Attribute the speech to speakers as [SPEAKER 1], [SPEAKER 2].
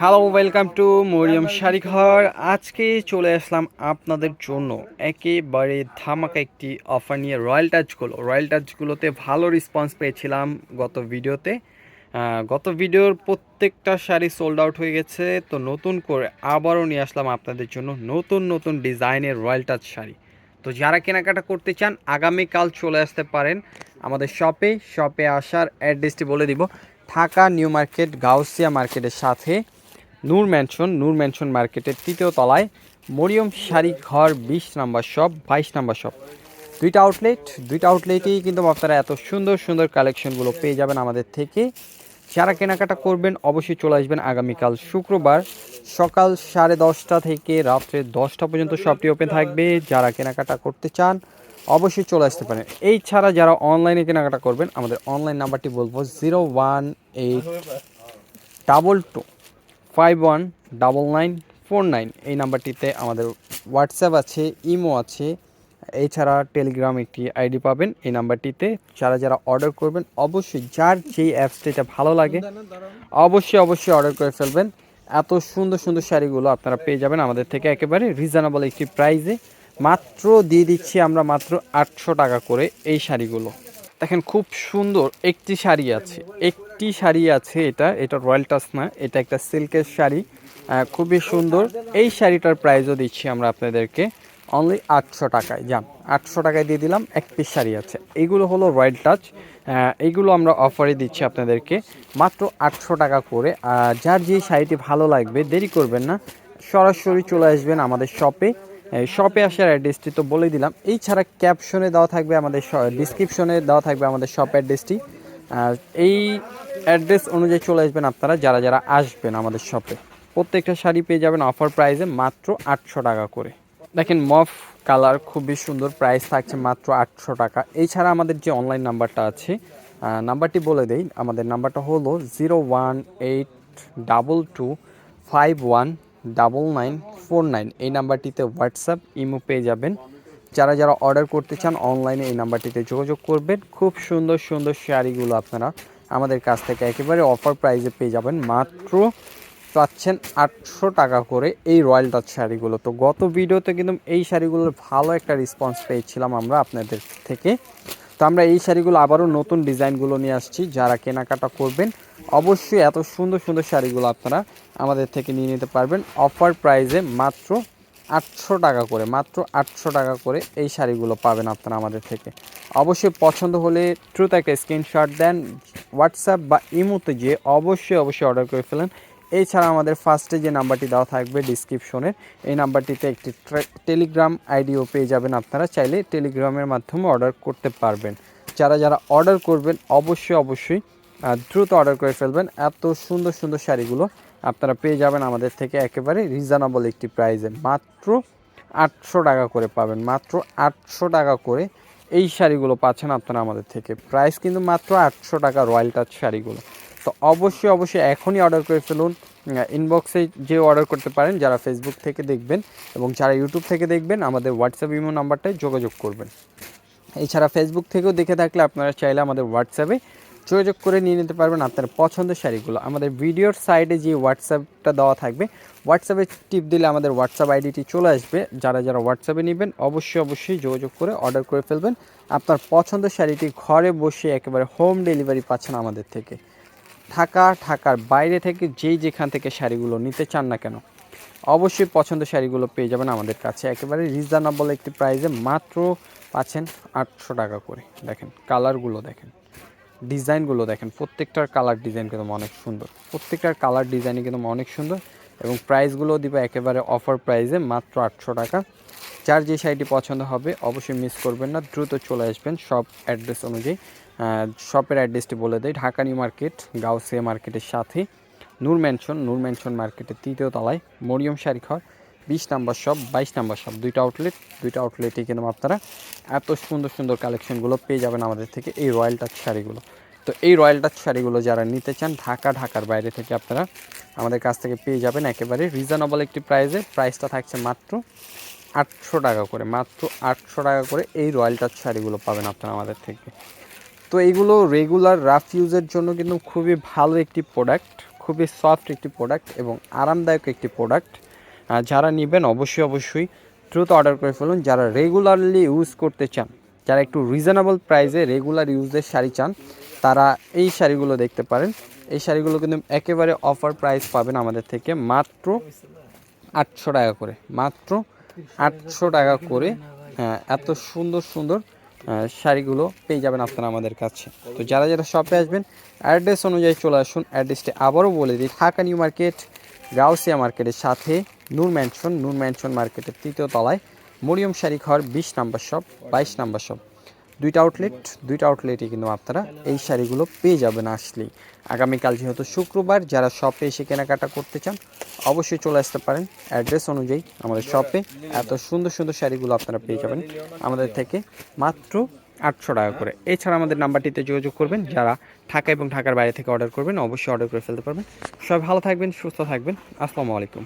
[SPEAKER 1] Hello welcome to Mariam Sarighor আজকে চলে আসলাম আপনাদের জন্য। একেবারে ধামাকা একটি অফার নিয়ে রয়্যাল টাচগুলো রয়্যাল টাচগুলোতে ভালো রেসপন্স পেয়েছিলাম গত ভিডিওতে। গত ভিডিওর প্রত্যেকটা শাড়ি সোল্ড আউট হয়ে গেছে। তো নতুন করে আবারও নিয়ে আসলাম আপনাদের জন্য নতুন নতুন ডিজাইনের রয়্যাল টাচ শাড়ি। তো যারা কেনাকাটা করতে চান, আগামীকাল চলে আসতে পারেন আমাদের শপে শপে আসার অ্যাড্রেসটি বলে দিব। ঢাকা নিউ মার্কেট, গাউসিয়া মার্কেটের সাথে নূর ম্যানশন নূর ম্যানশন মার্কেটের তৃতীয় তলায় মরিয়ম শাড়ি ঘর, বিশ নাম্বার শপ, বাইশ নাম্বার শপ। দুইটা আউটলেট দুইটা আউটলেটেই কিন্তু আপনারা এত সুন্দর সুন্দর কালেকশনগুলো পেয়ে যাবেন আমাদের থেকে। যারা কেনাকাটা করবেন, অবশ্যই চলে আসবেন আগামীকাল শুক্রবার সকাল সাড়ে দশটা থেকে রাত্রে দশটা পর্যন্ত শপটি ওপেন থাকবে। যারা কেনাকাটা করতে চান অবশ্যই চলে আসতে পারেন। এই ছাড়া যারা অনলাইনে কেনাকাটা করবেন, আমাদের অনলাইন নাম্বারটি বলব zero one eight double two five one double nine four nine এই নাম্বারটিতে আমাদের হোয়াটসঅ্যাপ আছে ইমো আছে, এছাড়া টেলিগ্রাম একটি আইডি পাবেন। এই নাম্বারটিতে যারা যারা অর্ডার করবেন, অবশ্যই যার যেই অ্যাপসটা ভালো লাগে, অবশ্যই অবশ্যই অর্ডার করে ফেলবেন। এত সুন্দর সুন্দর শাড়িগুলো আপনারা পেয়ে যাবেন আমাদের থেকে একেবারে রিজনেবল একটি প্রাইসে মাত্র দিয়ে দিচ্ছি আমরা মাত্র আটশো টাকা করে এই শাড়িগুলো। দেখেন খুব সুন্দর একটি শাড়ি আছে, একটি শাড়ি আছে এটা এটা রয়্যাল টাচ না, এটা একটা সিল্কের শাড়ি খুবই সুন্দর। এই শাড়িটার প্রাইসও দিচ্ছি আমরা আপনাদেরকে অনলি আটশো টাকায়। যান, আটশো টাকায় দিয়ে দিলাম, এক পিস শাড়ি আছে। এইগুলো হলো রয়্যাল টাচ এইগুলো আমরা অফারে দিচ্ছি আপনাদেরকে মাত্র আটশো টাকা করে। যার যে শাড়িটি ভালো লাগবে, দেরি করবেন না, সরাসরি চলে আসবেন আমাদের শপে শপে আসার অ্যাড্রেসটি তো বলে দিলাম। এই ছাড়া ক্যাপশনে দেওয়া থাকবে আমাদের ডিসক্রিপশনে দেওয়া থাকবে আমাদের শপ অ্যাড্রেসটি এই অ্যাড্রেস অনুযায়ী চলে আসবেন আপনারা, যারা যারা আসবেন আমাদের শপে প্রত্যেকটা শাড়ি পেয়ে যাবেন অফার প্রাইসে মাত্র আটশো টাকা করে। দেখেন মফ কালার খুবই সুন্দর প্রাইস থাকছে মাত্র আটশো টাকা। এছাড়া আমাদের যে অনলাইন নাম্বারটা আছে নাম্বারটি বলে দেই, আমাদের নাম্বারটা হলো zero one eight double two five one double nine four nine এই নাম্বারটিতে হোয়াটসঅ্যাপ, ইমো পেয়ে যাবেন। যারা যারা অর্ডার করতে চান, অনলাইনে এই নাম্বারটিতে যোগাযোগ করবেন। খুব সুন্দর সুন্দর শাড়িগুলো আপনারা আমাদের কাছ থেকে একেবারে অফার প্রাইসে পেয়ে যাবেন। মাত্র পাচ্ছেন আটশো টাকা করে এই রয়্যাল টাচ শাড়িগুলো। তো গত ভিডিওতে কিন্তু এই শাড়িগুলোর ভালো একটা রেসপন্স পেয়েছিলাম আমরা আপনাদের থেকে। তো আমরা এই শাড়িগুলো আবারও নতুন ডিজাইনগুলো নিয়ে আসছি। যারা কেনাকাটা করবেন অবশ্যই এত সুন্দর সুন্দর শাড়িগুলো আপনারা আমাদের থেকে নিয়ে নিতে পারবেন। অফার প্রাইসে মাত্র আটশো টাকা করে, মাত্র আটশো টাকা করে এই শাড়িগুলো পাবেন আপনারা আমাদের থেকে। অবশ্যই পছন্দ হলে ট্রুথ একটা স্ক্রিনশট দেন হোয়াটসঅ্যাপ বা ইমোতে গিয়ে অবশ্যই অবশ্যই অর্ডার করে ফেলেন। এছাড়া আমাদের ফার্স্টে যে নাম্বারটি দেওয়া থাকবে ডিসক্রিপশনে এই নাম্বারটিতে একটি টেলিগ্রাম আইডিও পেয়ে যাবেন আপনারা, চাইলে টেলিগ্রামের মাধ্যমে অর্ডার করতে পারবেন। যারা যারা অর্ডার করবেন, অবশ্যই অবশ্যই দ্রুত অর্ডার করে ফেলবেন। এত সুন্দর সুন্দর শাড়িগুলো আপনারা পেয়ে যাবেন আমাদের থেকে একেবারে রিজনেবল একটি প্রাইসে মাত্র আটশো টাকা করে পাবেন, মাত্র আটশো টাকা করে এই শাড়িগুলো পাচ্ছেন আপনারা আমাদের থেকে। প্রাইস কিন্তু মাত্র আটশো টাকা রয়্যাল টাচ শাড়িগুলো। তো অবশ্যই অবশ্যই এখনই অর্ডার করে ফেলুন। ইনবক্সে যে অর্ডার করতে পারেন, যারা ফেসবুক থেকে দেখবেন এবং যারা ইউটিউব থেকে দেখবেন, আমাদের হোয়াটসঅ্যাপ ইমো নাম্বারটায় যোগাযোগ করবেন। এছাড়া ফেসবুক থেকেও দেখে থাকলে আপনারা চাইলে আমাদের হোয়াটসঅ্যাপে যোগাযোগ করে নিয়ে নিতে পারবেন আপনার পছন্দের শাড়িগুলো। আমাদের ভিডিওর সাইডে যে হোয়াটসঅ্যাপটা দেওয়া থাকবে হোয়াটসঅ্যাপে টিপ দিলে আমাদের হোয়াটসঅ্যাপ আইডিটি চলে আসবে। যারা যারা হোয়াটসঅ্যাপে নেবেন, অবশ্যই অবশ্যই যোগাযোগ করে অর্ডার করে ফেলবেন। আপনার পছন্দের শাড়িটি ঘরে বসে একেবারে হোম ডেলিভারি পাচ্ছেন আমাদের থেকে। ঢাকা, ঢাকার বাইরে থেকে যেই যেখান থেকে শাড়িগুলো নিতে চান না কেন, অবশ্যই পছন্দের শাড়িগুলো পেয়ে যাবেন আমাদের কাছে। একেবারে রিজনেবল একটি প্রাইসে মাত্র পাচ্ছেন আটশো টাকা করে। দেখেন কালারগুলো দেখেন। ডিজাইনগুলো দেখেন, প্রত্যেকটার কালার ডিজাইন কিন্তু অনেক সুন্দর। প্রত্যেকটার কালার ডিজাইনই কিন্তু অনেক সুন্দর এবং প্রাইসগুলো দিবে একেবারে অফার প্রাইসে মাত্র আটশো টাকা। যার যে শাড়িটি পছন্দ হবে অবশ্যই মিস করবেন না, দ্রুত চলে আসবেন সব অ্যাড্রেস অনুযায়ী। শপের অ্যাড্রেসটি বলে দেয় ঢাকা নিউ মার্কেট, গাউসিয়া মার্কেটের সাথে। নূর ম্যানশন নূর ম্যানশন মার্কেটের তৃতীয় তলায় মরিয়ম শাড়ি ঘর বিশ নাম্বার শপ বাইশ নাম্বার শপ দুইটা আউটলেট দুইটা আউটলেটে কিন্তু আপনারা এত সুন্দর সুন্দর কালেকশনগুলো পেয়ে যাবেন আমাদের থেকে এই রয়্যাল টাচ শাড়িগুলো। তো এই রয়্যাল টাচ শাড়িগুলো যারা নিতে চান, ঢাকা, ঢাকার বাইরে থেকে আপনারা আমাদের কাছ থেকে পেয়ে যাবেন একেবারে রিজনেবল একটি প্রাইসে প্রাইসটা থাকছে মাত্র আটশো টাকা করে, মাত্র আটশো টাকা করে এই রয়্যাল টাচ শাড়িগুলো পাবেন আপনারা আমাদের থেকে। তো এইগুলো রেগুলার রাফ ইউজের জন্য কিন্তু খুবই ভালো একটি প্রোডাক্ট খুবই সফট একটি প্রোডাক্ট এবং আরামদায়ক একটি প্রোডাক্ট যারা নেবেন অবশ্যই অবশ্যই দ্রুত অর্ডার করে ফেলুন। যারা রেগুলারলি ইউজ করতে চান যারা একটু রিজনেবল প্রাইসে রেগুলার ইউজের শাড়ি চান তারা এই শাড়িগুলো দেখতে পারেন। এই শাড়িগুলো কিন্তু একেবারে অফার প্রাইস পাবেন আমাদের থেকে মাত্র আটশো টাকা করে। মাত্র আটশো টাকা করে হ্যাঁ, এত সুন্দর সুন্দর শাড়িগুলো পেয়ে যাবেন আপনারা আমাদের কাছে। তো যারা যারা শপে আসবেন অ্যাড্রেস অনুযায়ী চলে আসুন। অ্যাড্রেসটি আবারও বলে দিই ঢাকা নিউ মার্কেট গাউসিয়া মার্কেটের সাথে নূর ম্যানশন নূর ম্যানশন মার্কেটের তৃতীয় তলায় মরিয়ম শাড়ি ঘর বিশ নাম্বার শপ, বাইশ নাম্বার শপ। দুইটা আউটলেট দুইটা আউটলেটে কিন্তু আপনারা এই শাড়িগুলো পেয়ে যাবেন আসলেই। আগামীকাল যেহেতু শুক্রবার, যারা শপে এসে কেনাকাটা করতে চান, অবশ্যই চলে আসতে পারেন। অ্যাড্রেস অনুযায়ী আমাদের শপে এত সুন্দর সুন্দর শাড়িগুলো আপনারা পেয়ে যাবেন। আমাদের থেকে মাত্র আটশো টাকা করে। এছাড়া আমাদের নাম্বারটিতে যোগাযোগ করবেন। যারা ঢাকা এবং ঢাকার বাইরে থেকে অর্ডার করবেন, অবশ্যই অর্ডার করে ফেলতে পারবেন। সবাই ভালো থাকবেন, সুস্থ থাকবেন। আসসালামু আলাইকুম।